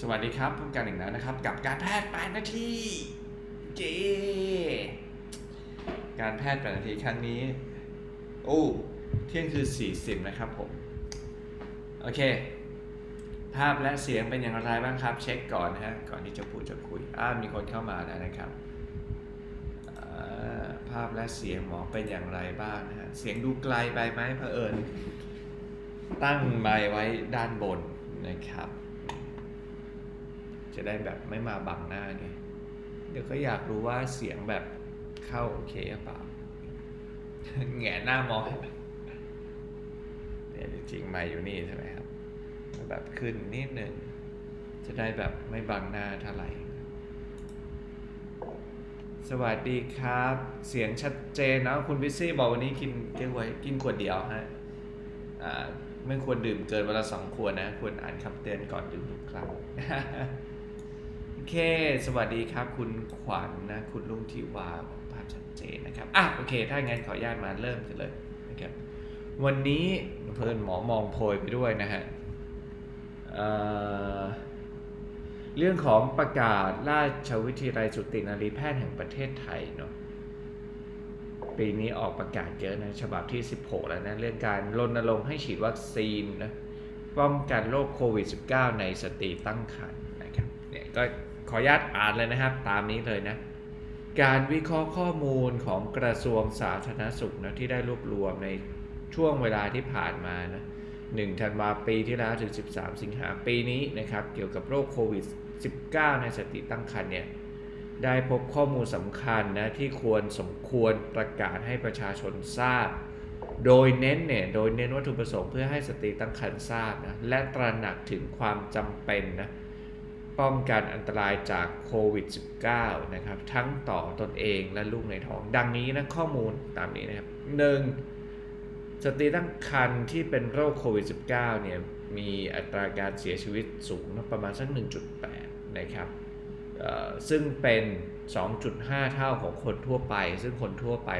สวัสดีครับพบกันอีกแล้วนะครับ กับการแพทย์8นาทีเจการแพทย์8นาทีครั้งนี้ โอ้เที่ยงคือ 40 นะครับผม โอเค ภาพและเสียงเป็นอย่างไรบ้างครับ เช็คก่อนนะฮะก่อนที่จะพูดจะคุยอ่ามีคนเข้ามาแล้วนะครับภาพและเสียงหมอเป็นอย่างไรบ้างนะฮะเสียงดูไกลไปไหมเผอิญตั้งไมค์ไว้ด้านบนนะครับ จะได้แบบไม่มาบังหน้าไงเดี๋ยวก็อยากรู้ว่าเสียงแบบเข้าโอเคหรือเปล่าแงหน้ามองเนี่ยจริงๆไม่อยู่นี่ใช่ไหมครับ แบบขึ้นนิดหนึ่งจะได้แบบไม่บังหน้าเท่าไหร่สวัสดีครับ เสียงชัดเจนนะคุณพิซซี่บอกวันนี้กินเก๊กไว้กินขวดเดียวฮะอ่าไม่ควรดื่มเกินเวละสองขวดนะ ควรอ่านคำเตือนก่อนดื่มทุกครั้ง โอเค สวัสดีครับ คุณขวัญนะคุณลุงทิวาบอกภาพชัดเจนนะครับ อะ โอเค ถ้างั้นขออนุญาตมาเริ่มกันเลยนะครับ วันนี้เพื่อนหมอมองโพยไปด้วยนะฮะเเรื่องของประกาศราชวิทยาลัยสุตินารีแพทย์แห่งประเทศไทยเนาะปีนี้ออกประกาศเยอะนะฉบับที่ 16 แล้วนะเรื่องการรณรงค์ให้ฉีดวัคซีนนะป้องกันโรคโควิด -19 ในสตรีตั้งครรภ์นะครับเนี่ยก็ ขออนุญาตอ่านเลยนะครับ ตามนี้เลยนะ การวิเคราะห์ข้อมูลของกระทรวงสาธารณสุขนะที่ได้รวบรวมในช่วงเวลาที่ผ่านมานะ1ธันวาปีที่แล้วถึง 13 สิงหาปีนี้นะครับ เกี่ยวกับโรคโควิด -19 ในสตรีตั้งครรภ์เนี่ยได้พบข้อมูลสำคัญนะที่ควรสมควรประกาศให้ประชาชนทราบ โดยเน้นเนี่ยโดยเน้นวัตถุประสงค์เพื่อให้สตรีตั้งครรภ์ทราบนะและตระหนักถึงความจำเป็นนะ ป้องกันอันตรายจากโควิด -19 นะครับทั้งต่อตนเองและลูกในท้อง ดังนี้นะข้อมูลตามนี้นะครับหนึ่งสตรีตั้งครรภ์ที่เป็นโรคโควิด -19 เนี่ยมีอัตราการเสียชีวิตสูงนะประมาณสัก 1.8 นะครับซึ่งเป็น 2.5 เท่าของคนทั่วไป ซึ่งคนทั่วไป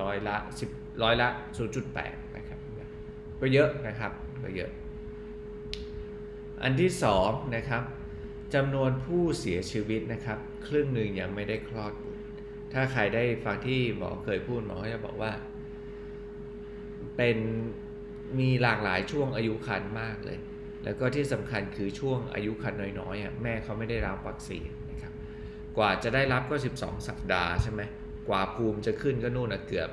ร้อยละ10ร้อยละ 0.8 นะครับ ก็เยอะนะครับ ก็เยอะ อันที่ 2 นะครับ จำนวนผู้เสียชีวิตนะครับ ครึ่งหนึ่งยังไม่ได้คลอดบุตร ถ้าใครได้ฟังที่หมอเคยพูดหมอก็จะบอกว่า เป็นมีหลากหลายช่วงอายุครรภ์มากเลย แล้วก็ที่สำคัญคือช่วงอายุครรภ์น้อยๆอะแม่เขาไม่ได้รับวัคซีนนะครับ กว่าจะได้รับก็ 12 สัปดาห์ใช่ไหมกว่าภูมิจะขึ้นก็นู่นนะเกือบ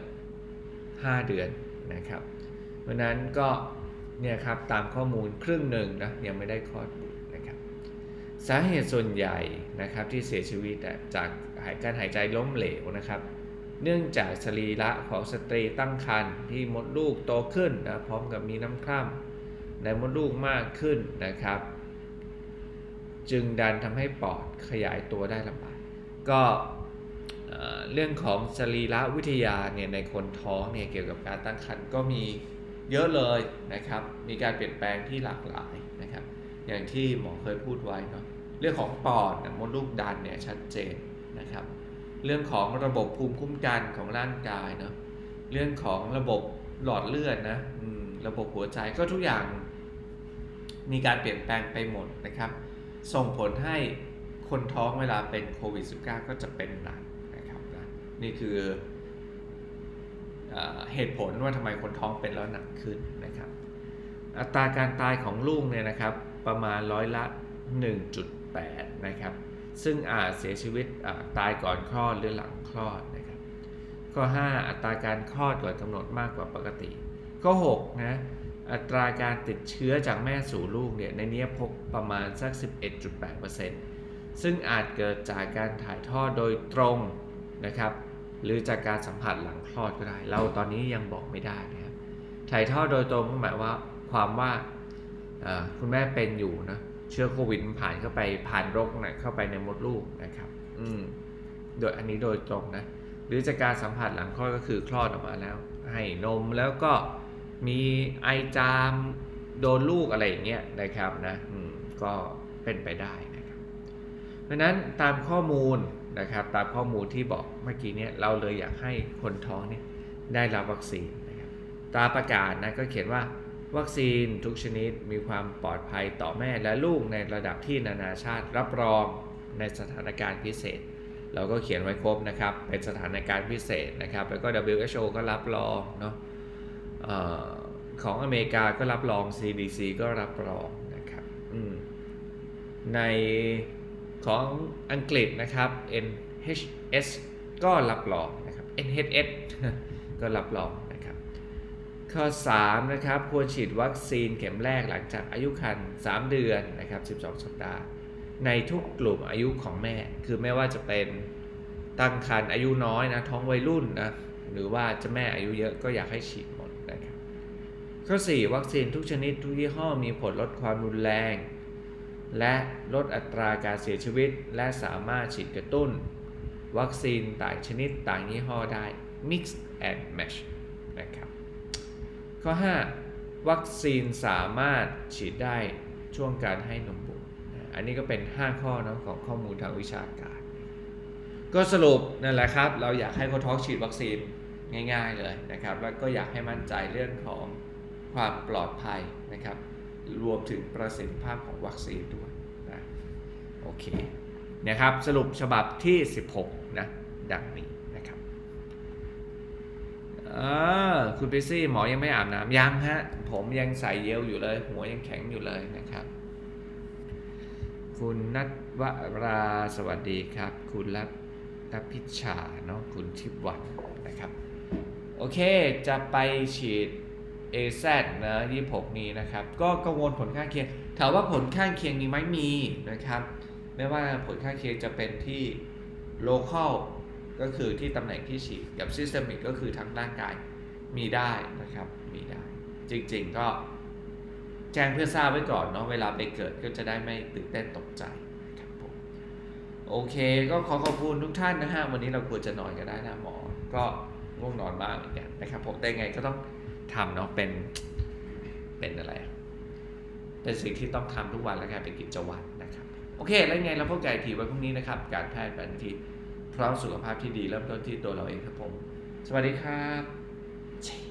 5 เดือนนะครับ เพราะนั้นก็เนี่ยครับตามข้อมูลครึ่งหนึ่งนะยังไม่ได้คลอดบุตร สาเหตุส่วนใหญ่นะครับที่เสียชีวิตจากหายการหายใจล้มเหลวนะครับ เนื่องจากสรีระของสตรีตั้งครรภ์ที่มดลูกโตขึ้นนะพร้อมกับมีน้ำคร่ำในมดลูกมากขึ้นนะครับ จึงดันทำให้ปอดขยายตัวได้ลำบากก็เอ่อเรื่องของสรีระวิทยาเนี่ยในคนท้องเนี่ยเกี่ยวกับการตั้งครรภ์ก็มีเยอะเลยนะครับ มีการเปลี่ยนแปลงที่หลากหลายนะครับ อย่างที่หมอเคยพูดไว้เนาะเรื่องของปอดเนี่ยมดลูกดันเนี่ยชัดเจนนะครับ เรื่องของระบบภูมิคุ้มกันของร่างกายเนาะเรื่องของระบบหลอดเลือดนะอืมระบบหัวใจก็ทุกอย่างมีการเปลี่ยนแปลงไปหมดนะครับ ส่งผลให้คนท้องเวลาเป็นโควิด -19 ก็จะเป็นหนักนะครับนะนี่คือเอเหตุผลว่าทำไมคนท้องเป็นแล้วหนักขึ้นนะครับ อัตราการตายของลูกเนี่ยนะครับ ประมาณร้อยละ 1.8 นะครับ ซึ่งอาจเสียชีวิตตายก่อนคลอดหรือหลังคลอดนะครับ ข้อ 5 อัตราการคลอดก่อนกำหนดมากกว่าปกติ ข้อ6นะอัตราการติดเชื้อจากแม่สู่ลูกเนี่ยในนี้พบประมาณสัก 11.8%ซึ่งอาจเกิดจากการถ่ายทอดโดยตรงนะครับ หรือจากการสัมผัสหลังคลอดก็ได้ เราตอนนี้ยังบอกไม่ได้นะครับ ถ่ายทอดโดยตรงก็หมายว่าความว่า คุณแม่เป็นอยู่นะเชื้อโควิดมันผ่านเข้าไปผ่านรกนะเข้าไปในมดลูกนะครับ อืมโดยอันนี้โดยตรงนะ หรือจากการสัมผัสหลังคลอดก็คือคลอดออกมาแล้ว ให้นมแล้วก็มีไอจามโดนลูกอะไรอย่างเงี้ยนะครับนะอืมก็เป็นไปได้นะครับ เพราะนั้นตามข้อมูลนะครับ ตามข้อมูลที่บอกเมื่อกี้เนี่ยเราเลยอยากให้คนท้องเนี่ยได้รับวัคซีนนะครับตามประกาศนะก็เขียนว่า วัคซีนทุกชนิดมีความปลอดภัยต่อแม่และลูกในระดับที่นานาชาติรับรองในสถานการณ์พิเศษ เราก็เขียนไว้ครบนะครับ เป็นสถานการณ์พิเศษนะครับ แล้วก็ WHO ก็รับรองเนาะออของอเมริกาก็รับรอง CDC ก็รับรองนะครับในของอังกฤษนะครับ NHS ก็รับรองนะครับ NHS ก็รับรอง ข้อ3นะครับควรฉีดวัคซีนเข็มแรกหลังจากอายุครรภ์3เดือนนะครับ12 สัปดาห์ ในทุกกลุ่มอายุของแม่ คือไม่ว่าจะเป็นตั้งครรภ์อายุน้อยนะท้องวัยรุ่นนะหรือว่าจะแม่อายุเยอะก็อยากให้ฉีดหมดนะครับข้อ 4 วัคซีนทุกชนิดทุกยี่ห้อมีผลลดความรุนแรง และลดอัตราการเสียชีวิต และสามารถฉีดกระตุ้น วัคซีนต่างชนิดต่างยี่ห้อได้ mix and match นะครับ ข้อ 5 วัคซีนสามารถฉีดได้ช่วงการให้นมบุตรอันนี้ก็เป็น 5 ข้อเนอะของข้อมูลทางวิชาการ ก็สรุปนั่นแหละครับ เราอยากให้โคท้องฉีดวัคซีนง่าย ๆเลยนะครับ แล้วก็อยากให้มั่นใจเรื่องของความปลอดภัยนะครับ รวมถึงประสิทธิภาพของวัคซีนด้วยนะโอเคนะครับสรุปฉบับที่ 16 นะ ดังนี้ นะครับอ่าคุณพิซี่หมอยังไม่อาบน้ำยังฮะ ผมยังใส่เยลอยู่เลย หัวยังแข็งอยู่เลยนะครับ คุณนัทวราสวัสดีครับ คุณรัตพิชชาเนาะคุณทิพวันนะครับ โอเคจะไปฉีด AZ นะ26นี้นะครับ ก็กังวลผลข้างเคียง ถามว่าผลข้างเคียงมีไหมมีนะครับ ไม่ว่าผลข้างเคียงจะเป็นที่ local ก็คือที่ตำแหน่งที่ฉีดกับ systemic ก็คือทั้งร่างกายมีได้นะครับมีได้ จริงๆก็แจ้งเพื่อทราบไว้ก่อนเนาะเวลาไปเกิดก็จะได้ไม่ตื่นเต้นตกใจครับผมโอเคก็ขอขอบคุณทุกท่านนะฮะวันนี้เราควรจะนอนกันได้นะหมอ ก็ง่วงนอนมากเหมือนกันนะครับผมแต่ไงก็ต้องทำเนาะเป็นเป็นอะไร เป็นสิ่งที่ต้องทำทุกวันและกลายเป็นกิจวัตรนะครับ โอเค แล้วไงเราพบกันทีวันพรุ่งนี้นะครับ การแพทย์แผนที พร้อมสุขภาพที่ดีเริ่มต้นที่ตัวเราเองครับผม สวัสดีครับ